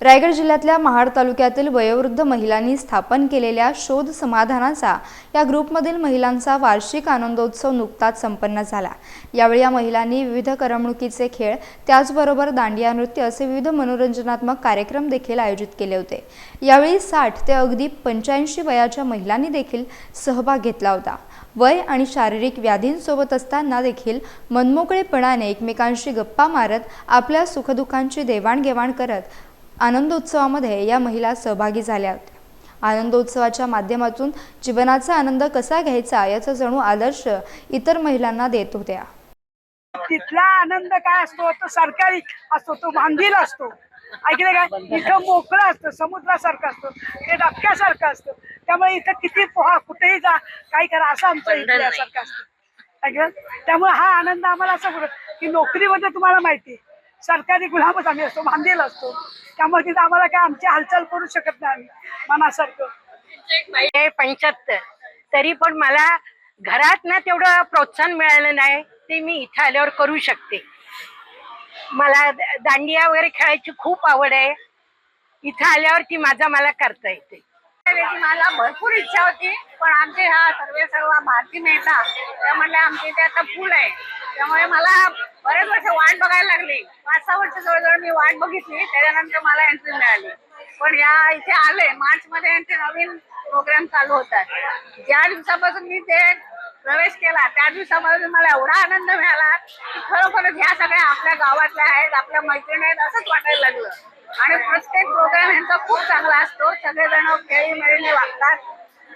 रायगड जिल्ह्यातल्या महाड तालुक्यातील वयोवृद्ध महिलांनी स्थापन केलेल्या शोध समाधानाचा या ग्रुपमधील महिलांचा वार्षिक आनंदोत्सव नुकताच संपन्न झाला. यावेळी या महिलांनी विविध करमणुकीचे खेळ त्याचबरोबर दांडिया नृत्य असे विविध मनोरंजनात्मक कार्यक्रम देखील आयोजित केले होते. यावेळी साठ ते अगदी पंच्याऐंशी वयाच्या महिलांनी देखील सहभाग घेतला होता. वय आणि शारीरिक व्याधींसोबत असताना देखील मनमोकळेपणाने एकमेकांशी गप्पा मारत आपल्या सुखदुःखांची देवाणघेवाण करत आनंदोत्सवामध्ये या महिला सहभागी झाल्या होत्या. आनंदोत्सवाच्या माध्यमातून जीवनाचा आनंद कसा घ्यायचा याचा जणू आदर्श इतर महिलांना देत होत्या. तिथला आनंद काय असतो? तो सरकारी असतो तो बांधील असतो. ऐकले काय इथं मोकळं असतं समुद्रासारखं असतं ते डबक्यासारखं असतं. त्यामुळे इथं किती पोहा कुठेही जा काही करा असं आमचं इथल्यासारखं असतं. ऐकलं? त्यामुळे हा आनंद आम्हाला असं होतं की नोकरीमध्ये तुम्हाला माहिती सरकारी गुलामच आम्ही असतो बांधील असतो. त्यामुळे तिथं आम्हाला काय आमची हालचाल करू शकत नाही आम्ही मनासारखं. पंच्याहत्तर. तरी पण मला घरात ना तेवढं प्रोत्साहन मिळालं नाही ते मी इथं आल्यावर करू शकते. मला दांडिया वगैरे खेळायची खूप आवड आहे. इथं आल्यावर ती माझा मला करता येते. त्याची मला भरपूर इच्छा होती पण आमचे ह्या सर्व सर्व भारती मेहता त्या म्हणल्या आमच्या इथे आता फुल आहे. त्यामुळे मला बरेच वर्ष वाट बघायला लागली. पाच सहा वर्ष जवळजवळ मी वाट बघितली त्याच्यानंतर मला एंट्री मिळाली. पण या इथे आले मार्च मध्ये यांचे नवीन प्रोग्राम चालू होतात. ज्या दिवसापासून मी ते प्रवेश केला त्या दिवसापासून मला एवढा आनंद मिळाला की खरोखरच ह्या सगळ्या आपल्या गावातल्या आहेत आपल्या मैत्रिणी आहेत असंच वाटायला लागलं. आणि प्रत्येक प्रोग्राम यांचा खूप चांगला असतो. सगळेजण खेळी मेळीने वागतात.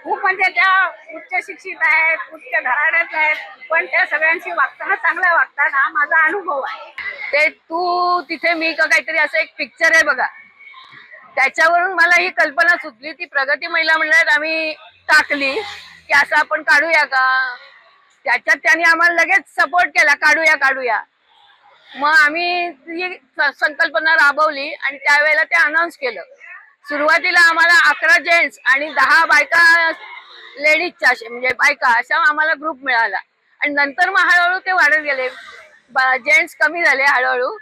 खूप म्हणजे त्या उच्च शिक्षित आहेत उच्च घराण्यात आहेत पण त्या सगळ्यांशी वागताना चांगल्या वागतात हा माझा अनुभव आहे. ते तू तिथे मी का काहीतरी असं एक पिक्चर आहे बघा. त्याच्यावरून मला ही कल्पना सुचली ती प्रगती महिला मंडळात आम्ही टाकली की असं आपण काढूया का? त्याच्यात त्यांनी आम्हाला लगेच सपोर्ट केला काढूया काढूया. मग आम्ही ती संकल्पना राबवली आणि त्यावेळेला ते अनाऊन्स केलं. सुरुवातीला आम्हाला अकरा जेंट्स आणि दहा बायका लेडीजच्या असे म्हणजे बायका अशा आम्हाला ग्रुप मिळाला. आणि नंतर मग हळूहळू ते वाढत गेले. जेंट्स कमी झाले हळूहळू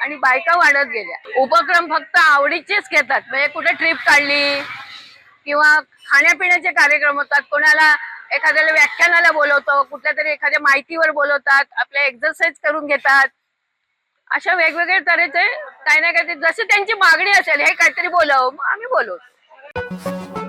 आणि बायका वाढत गेल्या. उपक्रम फक्त आवडीचेच घेतात. म्हणजे कुठे ट्रिप काढली किंवा खाण्यापिण्याचे कार्यक्रम होतात. कोणाला एखाद्याला व्याख्यानाला बोलवतो कुठल्या तरी एखाद्या माहितीवर बोलवतात आपल्या एक्झरसाईज करून घेतात. अशा वेगवेगळ्या तऱ्हेचे काही ना काहीतरी जसं त्यांची मागणी असेल हे काहीतरी बोलव. मग आम्ही बोलवतो